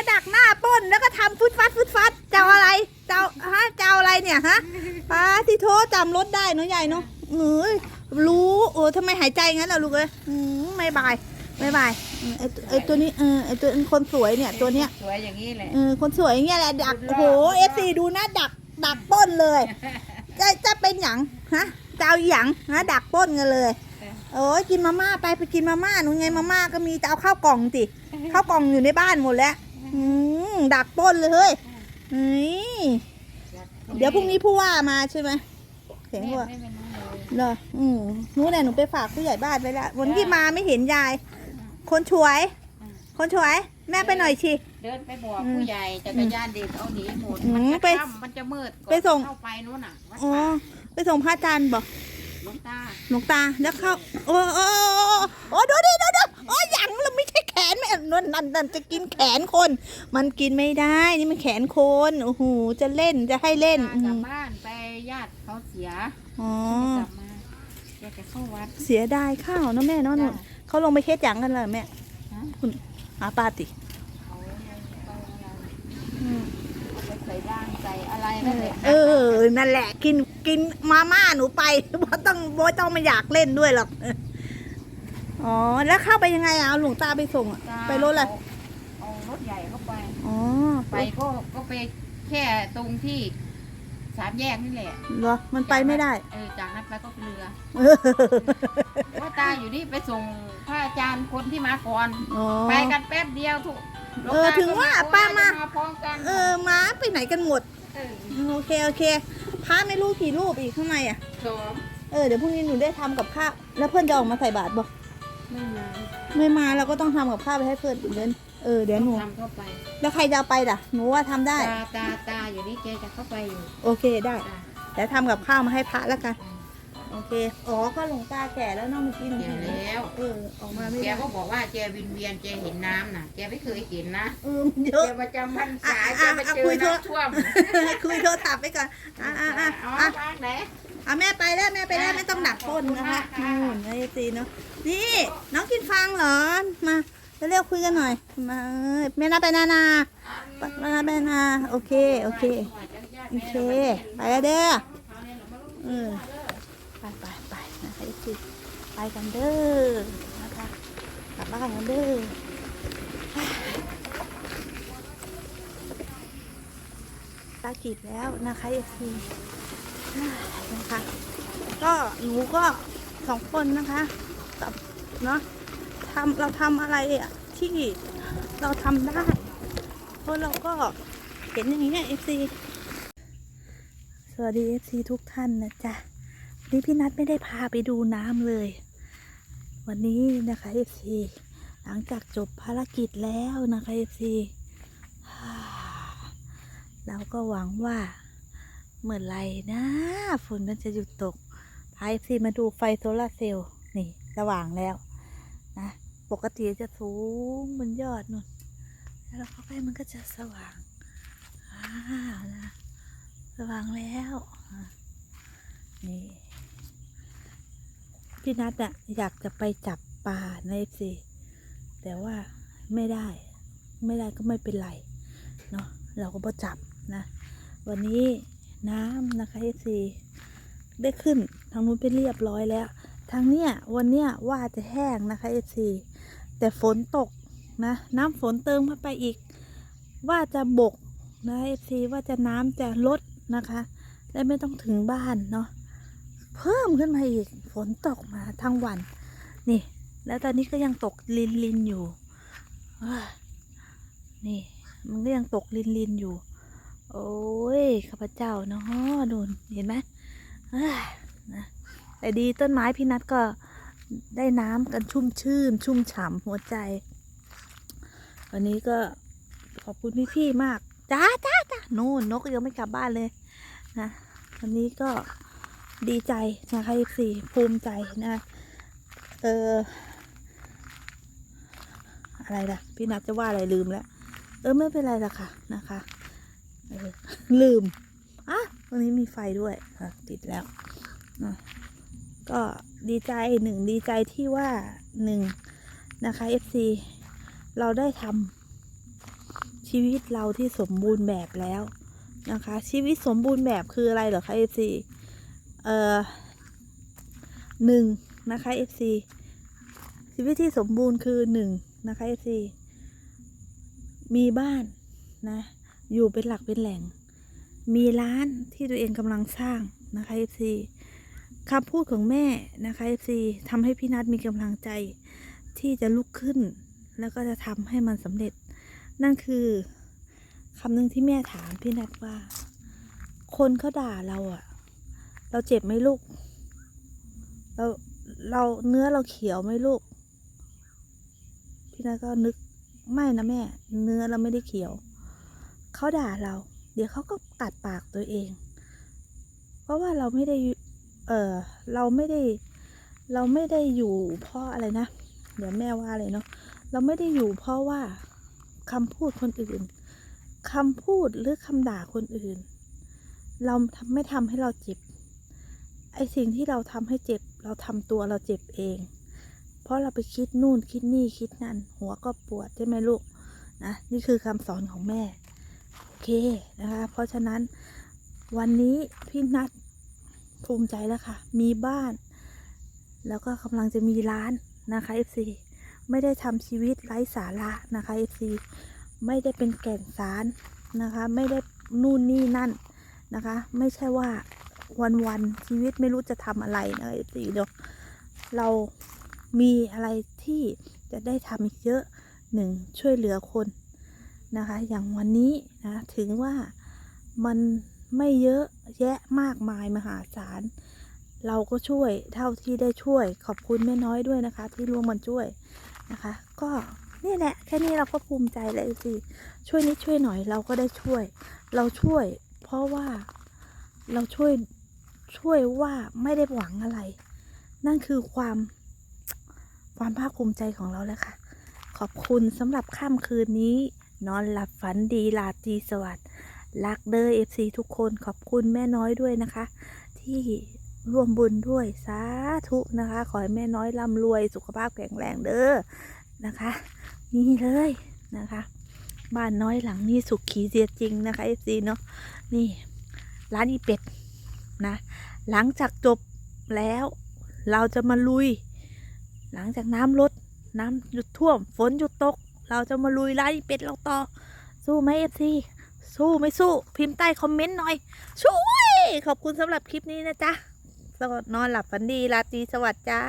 มาดักหน้าปล้นแล้วก็ทำฟุดฟัดฟุดฟัดเจ้าอะไร เจ้าฮะเจ้าอะไรเนี่ยฮะป้าที่โทษจำรถได้เนาะใหญ่เนาะเอ้ยรู้โอ้ทำไมหายใจงั้นล่ะลูกเอ้ยอืมไม่บายไม่บายอืมไอตัวไอตัวนี้เออไอตัวคนสวยเนี่ยตัวเนี้ยสวยอย่างนี้แหละเออคนสวยอย่างเงี้ยแหละดักโอ้โหเอฟซีดูนะดักดักปล้นเลย จะจะเป็นหยังฮะจะเอาหยังฮะดักปล้นกันเลยโอ้ยกินมาม่าไปไปกินมาม่าหนูไงมาม่าก็มีจะเอาข้าวกล่องสิข้าวกล่องอยู่ในบ้านหมดแล้ว อืมดักปล้นเลยเฮ้ยนี่เดี๋ยวพรุ่งนี้ผู้ว่ามาใช่ไหมเห็นแม่ว่าไม่เป็นน้องเลยเหรออืมนู้นแหละหนูไปฝากผู้ใหญ่บ้านไปแล้ววันที่มาไม่เห็นยาย คนช่วย คนช่วย แม่ไปหน่อยชีเดินไปบอกอืมผู้ใหญ่จักรยานเด็กเอาหนีหมดอืมมันจะไปค่ำมันจะมืดก่อนไปส่ง เข้าไปนู้นน่ะวัดอ๋อป่าไปส่งพระอาจารย์บอกหลวงตาหลวงตาแล้วเข้าโอ้โอ้โอ้โอ้ดูดิดูดิโอ้ยยังเราไม่ใช่แขนแม่นั่นนั่นนั่นจะกินแขนคน มันกินไม่ได้นี่มันแขนคนโอ้โหจะเล่นจะให้เล่นกลับบ้านไปญาติเขาเสียอ๋อกลับมาอยากจะเข้าวัดเสียดายข้าวเนอะแม่เนาะหนูจ้ะเขาลงไปเคสยังกันเลยแม่ฮะคุณอาปาติเขาเอาอะไรอืมเอาไปใส่ร่างใส่อะไรนั่นแหละเออนั่นแหละกินกินมาม่าหนูไปบ่ต้องบ่ต้องมาอยากเล่นด้วยหรอก อ๋อ แล้วเข้าไปยังไงอะเอาหลวงตาไปส่งอะตาไปรถอะไรเอาเอารถใหญ่เข้าไป อ๋อไปก็ก็ไปแค่ตรงที่สามแยกนี่แหละเหรอมันไปไม่ได้ เออจากนั้นไปก็เป็นเรือเออว่าตาอยู่นี่ไปส่งพระอาจารย์คนที่มาก่อน อ๋อ ไปกันแป๊บเดียวถูกเออถึงว่าป้ามาพร้อมกันเออม้าไปไหนกันหมด เออโอเคโอเคพระไม่รู้กี่รูปอีกข้างในอะ สองเออเดี๋ยวพรุ่งนี้หนูได้ทำกับข้าวแล้วเพื่อนจะออกมาใส่บาตรบอก ไม่มาไม่มาเราก็ต้องทำกับข้าวไปให้เพื่อนเดินเออเดี๋ยวหนูทำเข้าไป แล้วใครจะเอาไปล่ะหนูว่าทำได้ ตาตาตาอยู่นี่แกจะเข้าไปอยู่โอเคได้จ้ะเดี๋ยวทำกับข้าวมาให้พระแล้วกัน โอเคอ๋อก็หลวงตาแก่แล้วเนาะเมื่อกี้หนูแกเห็นแล้วเออออกมาไม่แกได้ก็บอกว่าแกวินเวียนแกเห็นน้ำน่ะแกไม่เคยเห็นนะเออมันเยแกอะประจำพรรษาอะแกอะไปอะเจคุอยโทรน้ำท่วมคุยโทรศัพท์ไปก่อนอะอะอะเอาอะวางไหนเอาแม่ไปแล้วแม่ไปแล้วไม่ต้องดักต้นนะคะขอบคุณมากค่ะนู่นไอ้ตีเนาะ นี่ น้องกินฟังเหรอ มาเร็วๆคุยกันหน่อย มาแม่นาไปนานาไปแม่นาไปนา โอเค โอเค โอเค ไปเด้อเออไปไปไปนะคะไอ้ตีไปกันเด้อนะคะกลับบ้านกันเด้อตากีดแล้วนะคะเอซีนะคะก็หนูก็สองคนนะคะ กับเนาะทำเราทำอะไรอะที่เราทำได้เพราะเราก็เห็นอย่างนี้เอฟซีสวัสดีเอฟซีทุกท่านนะจ๊ะวันนี้พี่นัทไม่ได้พาไปดูน้ำเลย วันนี้นะคะเอฟซีหลังจากจบภารกิจแล้วนะคะเอฟซีเราก็หวังว่าเมื่อไรนะ ฝนมันจะหยุดตกพายซีมาดูไฟโซลาร์เซลล์นี่ สว่างแล้วนะปกติจะสูงบนยอดนู่นแล้วเข้าไปมันก็จะสว่างอ้าวนะสว่างแล้วนี่พี่นัทอะอยากจะไปจับปลาในเอฟซีแต่ว่าไม่ได้ ไม่ได้ก็ไม่เป็นไรเนาะเราก็บ่จับนะ วันนี้น้ำนะคะเอซีได้ขึ้นทางนู้นไปเรียบร้อยแล้ว ทางเนี้ยวันเนี้ยว่าจะแห้งนะคะเอซีแต่ฝนตกนะน้ำฝนเติมเข้าไปอีก ว่าจะบกนะเอซีว่าจะน้ำจะลดนะคะ และไม่ต้องถึงบ้านเนาะเพิ่มขึ้นมาอีกฝนตกมาทั้งวัน นี่ แล้วตอนนี้ก็ยังตกลินลินอยู่นี่มันก็ยังตกลินลินอยู่ โอ้ยข้าพเจ้าเนาะดูเห็นไหมนะ แต่ดีต้นไม้พี่นัทก็ได้น้ำกันชุ่มชื่น ชุ่มฉ่ำหัวใจ วันนี้ก็ขอบคุณพี่ๆมากจ้าจ้าจ้าโน่นนกยังไม่กลับบ้านเลยนะวันนี้ก็ดีใจนะคะสี่ภูมิใจนะเอออะไรล่ะ พี่นัทจะว่าอะไรลืมแล้ว เออไม่เป็นไรละค่ะนะคะออลืมอะวันนี้มีไฟด้วยอะติดแล้วอะ ก็ดีใจหนึ่งดีใจที่ว่าหนึ่งนะคะ FC เราได้ทำชีวิตเราที่สมบูรณ์แบบแล้วนะคะ ชีวิตสมบูรณ์แบบคืออะไรเหรอคะเอฟซีเอ่อหนึ่งนะคะเอฟซีชีวิตที่สมบูรณ์คือหนึ่งนะคะเอฟซีมีบ้านนะ อยู่เป็นหลักเป็นแหล่ง มีร้านที่ตัวเองกำลังสร้างนะคะเอฟซี คำพูดของแม่นะคะเอฟซีทำให้พี่นัทมีกำลังใจที่จะลุกขึ้น แล้วก็จะทำให้มันสำเร็จ นั่นคือคำหนึ่งที่แม่ถามพี่นัทว่า คนเขาด่าเราอะเราเจ็บไหมลูก เราเราเนื้อเราเขียวไหมลูก พี่นัทก็นึกไม่นะแม่ เนื้อเราไม่ได้เขียว เขาด่าเรา เดี๋ยวเขาก็กัดปากตัวเอง เพราะว่าเราไม่ได้ เออเราไม่ได้ เราไม่ได้อยู่เพราะอะไรนะ เดี๋ยวแม่ว่าเลยเนาะ เราไม่ได้อยู่เพราะว่าคำพูดคนอื่นคำพูดหรือคำด่าคนอื่น เราทำไม่ทำให้เราเจ็บ ไอสิ่งที่เราทำให้เจ็บ เราทำตัวเราเจ็บเอง เพราะเราไปคิดนู่นคิดนี่คิดนั่น หัวก็ปวดใช่ไหมลูก นะ นี่คือคำสอนของแม่ โอเคนะคะ เพราะฉะนั้นวันนี้พี่นัท ภูมิใจแล้วค่ะ มีบ้าน แล้วก็กำลังจะมีร้านนะคะ FC ไม่ได้ทำชีวิตไร้สาระนะคะ FC ไม่ได้เป็นแก่นสารนะคะ ไม่ได้นู่นนี่นั่นนะคะ ไม่ใช่ว่าวันวันชีวิตไม่รู้จะทำอะไรนะ FC เนาะเรามีอะไรที่จะได้ทำอีกเยอะหนึ่งช่วยเหลือคนนะคะ อย่างวันนี้นะถึงว่ามัน ไม่เยอะแยะมากมายมหาศาล เราก็ช่วยเท่าที่ได้ช่วย ขอบคุณแม่น้อยด้วยนะคะ ที่ร่วมมันช่วยนะคะ ก็นี่แหละแค่นี้เราก็ภูมิใจเลยสิช่วยนิดช่วยหน่อยเราก็ได้ช่วย เราช่วย เพราะว่าเราช่วยช่วยว่าไม่ได้หวังอะไร นั่นคือความความภาคภูมิใจของเราแล้วค่ะ ขอบคุณสำหรับค่ำคืนนี้ นอนหลับฝันดีลาตรีสวัสดิ์ รักเดอเอฟซีทุกคนขอบคุณแม่น้อยด้วยนะคะ ที่ร่วมบุญด้วยสาธุนะคะ ขอให้แม่น้อยร่ำรวยสุขภาพแข็งแรงเด้อนะคะ นี่เลยนะคะ บ้านน้อยหลังนี้สุขขีเสียจริงนะคะเอฟซีเนาะนี่ร้านอีเป็ดนะหลังจากจบแล้วเราจะมาลุย หลังจากน้ำลดน้ำหยุดท่วม ฝนหยุดตก เราจะมาลุยร้านอีเป็ดเราต่อ สู้ไหมเอฟซี สู้ไม่สู้ พิมพ์ใต้คอมเมนต์หน่อย ช่วย ขอบคุณสำหรับคลิปนี้นะจ๊ะสวัสดนอนหลับฝันดีราตรีสวัสดิ์จ้า